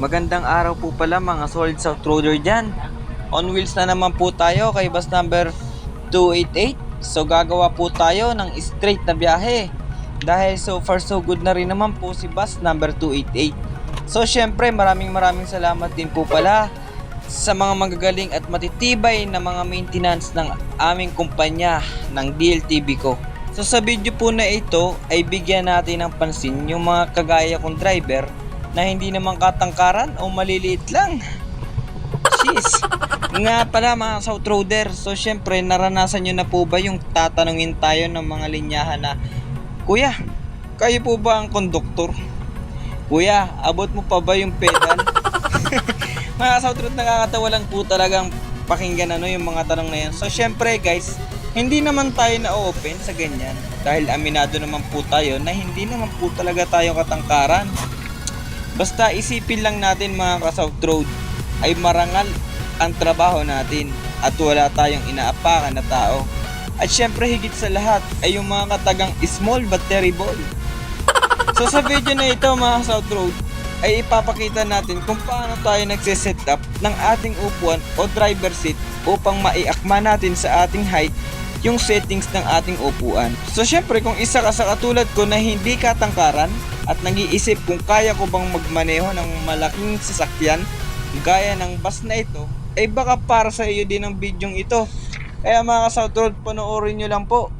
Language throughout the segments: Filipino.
Magandang araw po pala mga solid South Roader dyan. On wheels na naman po tayo kay bus number 288. So gagawa po tayo ng straight na biyahe. Dahil so far so good na rin naman po si bus number 288. So syempre maraming maraming salamat din po pala sa mga magagaling at matitibay na mga maintenance ng aming kumpanya ng DLTV ko. So sa video po na ito ay bigyan natin ng pansin yung mga kagaya kong driver na hindi naman katangkaran o maliliit lang. Jeez. Nga pala mga South Roader, so syempre naranasan nyo na po ba yung tatanungin tayo ng mga linyahan na Kuya, kayo po ba ang konduktor? Kuya, abot mo pa ba yung pedal? mga South Road nakakatawa lang po talagang pakinggan ano yung mga tanong na yan. So syempre guys, hindi naman tayo na-open sa ganyan dahil aminado naman po tayo na hindi naman po talaga tayo katangkaran. Basta isipin lang natin mga ka-South Road ay marangal ang trabaho natin at wala tayong inaapakan na tao. At syempre higit sa lahat ay yung mga katagang small but terrible. So sa video na ito mga South Road ay ipapakita natin kung paano tayo nagsiset up ng ating upuan o driver seat upang maiakma natin sa ating height yung settings ng ating upuan. So syempre kung isa ka sa katulad ko na hindi katangkaran at nag-iisip kung kaya ko bang magmaneho ng malaking sasakyan gaya ng bus na ito, ay baka para sa iyo din ang bidyong ito. Kaya mga South Road, panoorin nyo lang po.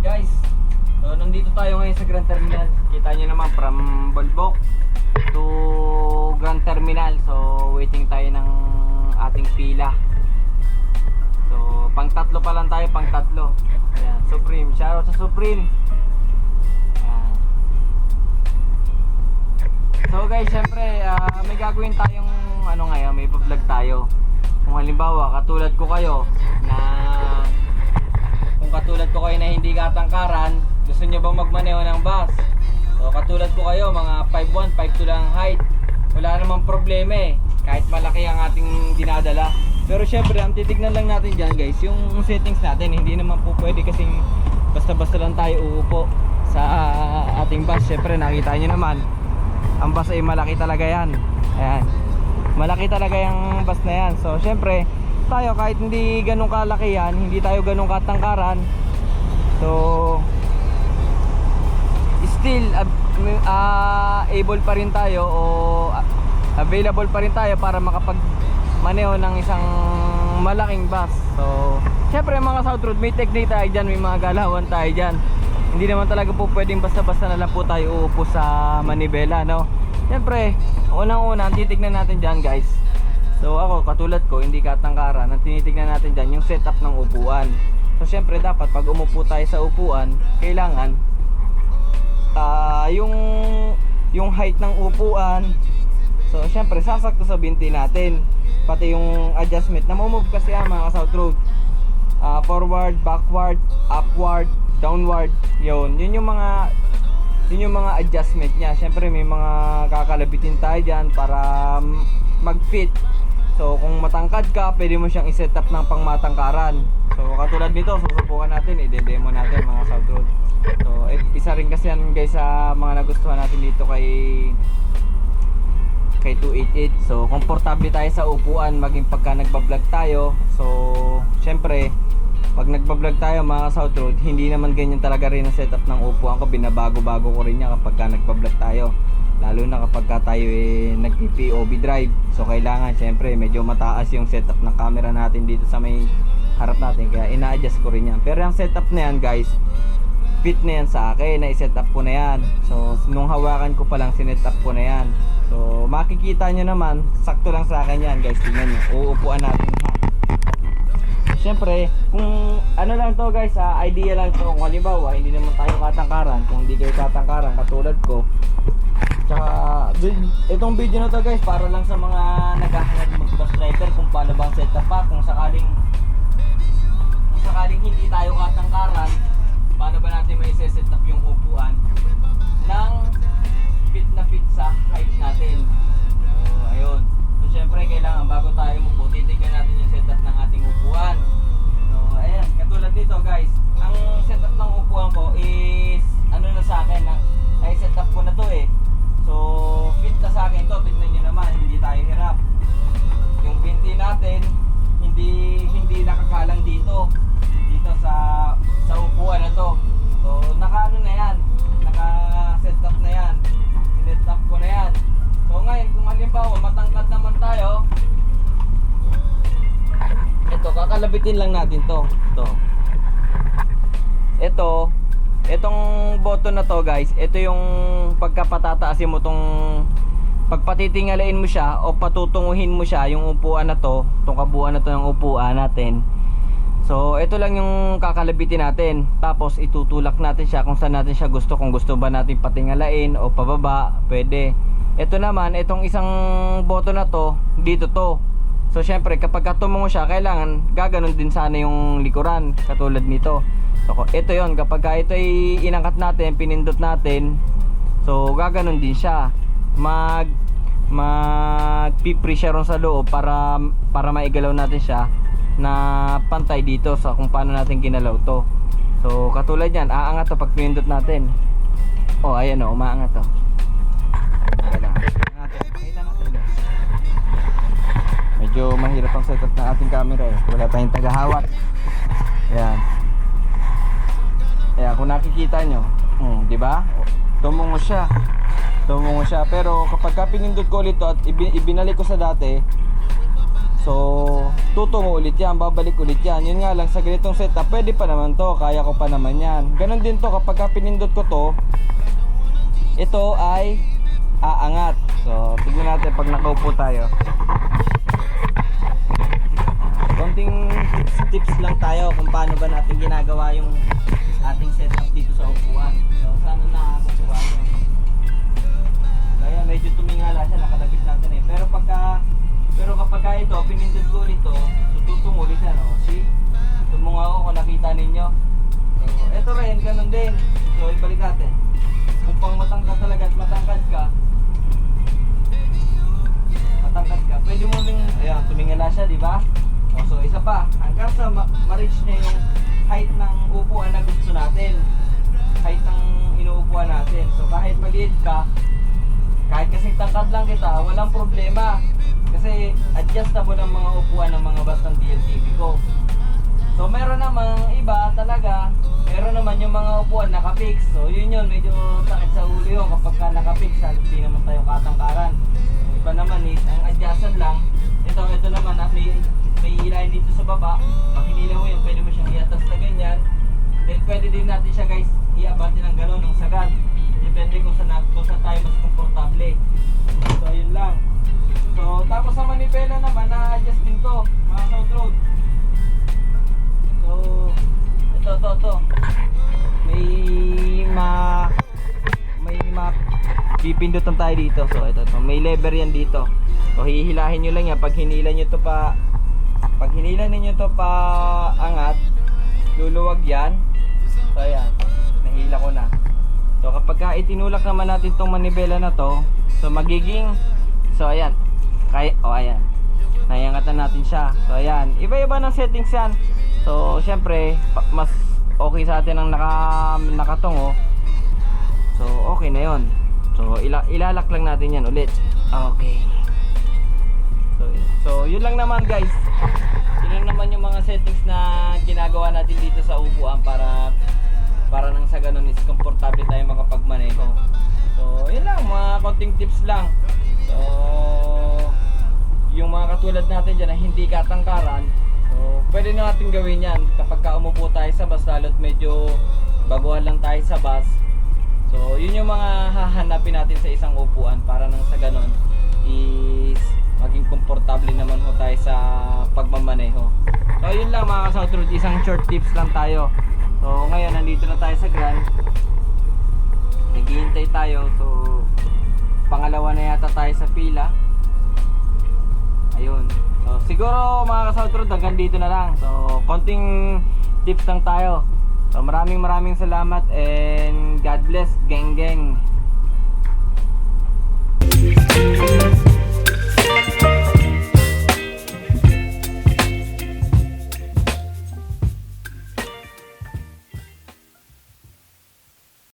Guys. So nandito tayo ngayon sa Grand Terminal. Kita nyo naman from Balbok to Grand Terminal. So waiting tayo ng ating pila. So pang tatlo pa lang tayo, pang tatlo. Ayan, Supreme. Shoutout sa Supreme. Ayan. So guys, syempre ah, may gagawin tayong ano ngayon, may vlog tayo. Kung halimbawa, katulad ko kayo na kung katulad ko kayo na hindi katangkaran, gusto nyo bang magmaneho ng bus? So katulad ko kayo, mga 5'1", 5'2 lang ang height. Wala namang problema eh. Kahit malaki ang ating dinadala. Pero syempre, ang titignan lang natin dyan guys, yung settings natin, hindi naman po pwede kasing basta-basta lang tayo uupo sa ating bus. Syempre, nakita nyo naman, ang bus ay malaki talaga yan. Ayan. Malaki talaga yung bus na yan. So, syempre, tayo kahit hindi ganun kalaki yan, hindi tayo ganun katangkaran. So, still ab- ah, able pa rin tayo o ah, available pa rin tayo para makapag maneho ng isang malaking bus. So, syempre mga South Road, may technique tayo dyan, may mga galawan tayo dyan. Hindi naman talaga po pwedeng basta-basta na lang po tayo uupo sa manibela, no? Syempre, unang-una, ang titignan natin dyan guys. So ako, katulad ko, hindi katangkaran, ang tinitignan natin dyan, yung setup ng upuan. So syempre, dapat pag umupo tayo sa upuan, kailangan ah yung yung height ng upuan. So syempre sasakto sa binti natin. Pati yung adjustment na move kasi ang mga south road. Ah, forward backward upward downward. Yun. Yun yung mga yun yung mga adjustment niya. Syempre may mga kakalabitin tayo dyan para mag-fit so kung matangkad ka pwede mo siyang i-set up ng pangmatangkaran so katulad nito susubukan natin i-demo natin mga south road So, eh, isa rin kasi yan guys sa mga nagustuhan natin dito kay kay 288. So, komportable tayo sa upuan maging pagka nagba-vlog tayo. So, syempre, pag nagba-vlog tayo mga South Road, hindi naman ganyan talaga rin ang setup ng upuan ko. Binabago-bago ko rin niya kapag ka nagba-vlog tayo. Lalo na kapag ka tayo eh, nag-POV drive. So, kailangan syempre medyo mataas yung setup ng camera natin dito sa may harap natin. Kaya ina-adjust ko rin yan. Pero ang setup na yan guys, fit na yan sa akin, na-set up ko na yan. So, nung hawakan ko pa lang, sinet up ko na yan. So, makikita nyo naman, sakto lang sa akin yan guys, tingnan nyo. Uupuan natin ha. Siyempre, kung ano lang to guys, ha, idea lang to. Kung halimbawa, hindi naman tayo katangkaran. Kung hindi kayo katangkaran, katulad ko. Tsaka, itong video na to guys, para lang sa mga naghahanap mag-bus driver kung paano bang setup pa. Kung sakaling kung sakaling hindi tayo katangkaran, itong button na to guys, ito yung pagkapatataasin mo tong pagpatitingalain mo siya o patutunguhin mo siya yung upuan na to, itong kabuuan na to ng upuan natin. So, ito lang yung kakalabitin natin. Tapos itutulak natin siya kung saan natin siya gusto, kung gusto ba natin patingalain o pababa, pwede. Ito naman, itong isang button na to, dito to. So, syempre, kapag ka tumungo siya, kailangan gaganon din sana yung likuran, katulad nito. So, ito yon kapag ka ito ay inangkat natin, pinindot natin, so gaganon din siya. Mag mag pipre siya sa loob para para maigalaw natin siya na pantay dito sa kung paano natin ginalaw to. So, katulad yan, aangat to pag pinindot natin. Oh, ayan oh, umaangat to. Wala. Medyo mahirap ang setup ng ating camera eh. Wala tayong tagahawak. Ayan. Ayan, kung nakikita nyo, hmm, di ba? Tumungo siya. Tumungo siya. Pero kapag ka pinindot ko ulit to at ibi- ibinalik ko sa dati, so tutungo ulit yan, babalik ulit yan. Yun nga lang, sa ganitong setup, pwede pa naman to, kaya ko pa naman yan. Ganon din to, kapag ka pinindot ko to, ito ay aangat. So, tignan natin pag nakaupo tayo. Konting tips, lang tayo kung paano ba natin ginagawa yung ating setup dito sa ba? O, so, isa pa, hanggang sa ma- ma-reach niya yung height ng upuan na gusto natin. Height ng inuupuan natin. So, kahit maliit ka, kahit kasing tangkad lang kita, walang problema. Kasi adjustable ang mga upuan ng mga bus ng DLTV ko. So meron namang iba talaga, meron naman yung mga upuan nakapix. So yun yun, medyo sakit sa ulo yun kapag ka nakapix, hindi naman tayo katangkaran. Iba naman is, ang adjusted lang, ito, ito naman, ah, may, may ilahin dito sa baba. Pag hinila mo yun, pwede mo siyang iatas na ganyan. Then pwede din natin siya guys, iabante ng gano'n, ng sagad. Depende kung saan, kung saan tayo mas komportable. So, yun lang. So, tapos sa manipela naman, na-adjust din to, mga Pipindutan tayo dito. So, ito, ito. May lever yan dito. So, hihilahin nyo lang yan. Pag hinila nyo to pa... Pag hinila ninyo to pa angat, luluwag yan. So, ayan. Nahila ko na. So, kapag ka itinulak naman natin tong manibela na to, so, magiging... So, ayan. Kaya, oh, ayan. Naiangatan natin siya. So, ayan. Iba-iba ng settings yan. So, syempre, mas okay sa atin ang naka, nakatungo. So, okay na yon. So, ila, ilalak lang natin yan ulit. Okay. So, so, yun lang naman guys. Yun lang naman yung mga settings na ginagawa natin dito sa upuan para para nang sa ganun is komportable tayo makapagmaneho. So, yun lang, mga konting tips lang. So, yung mga katulad natin dyan na hindi katangkaran, so, pwede na natin gawin yan kapag ka umupo tayo sa bus, lalo't medyo baguhan lang tayo sa bus. Mga hahanapin natin sa isang upuan para nang sa ganun is maging komportable naman ho tayo sa pagmamaneho. So, yun lang mga ka-South Road, isang short tips lang tayo. So, ngayon nandito na tayo sa Grand. Naghihintay tayo. So, pangalawa na yata tayo sa pila. Ayun. So, siguro mga ka-South Road, hanggang dito na lang. So, konting tips lang tayo. So, maraming maraming salamat and God bless, geng geng.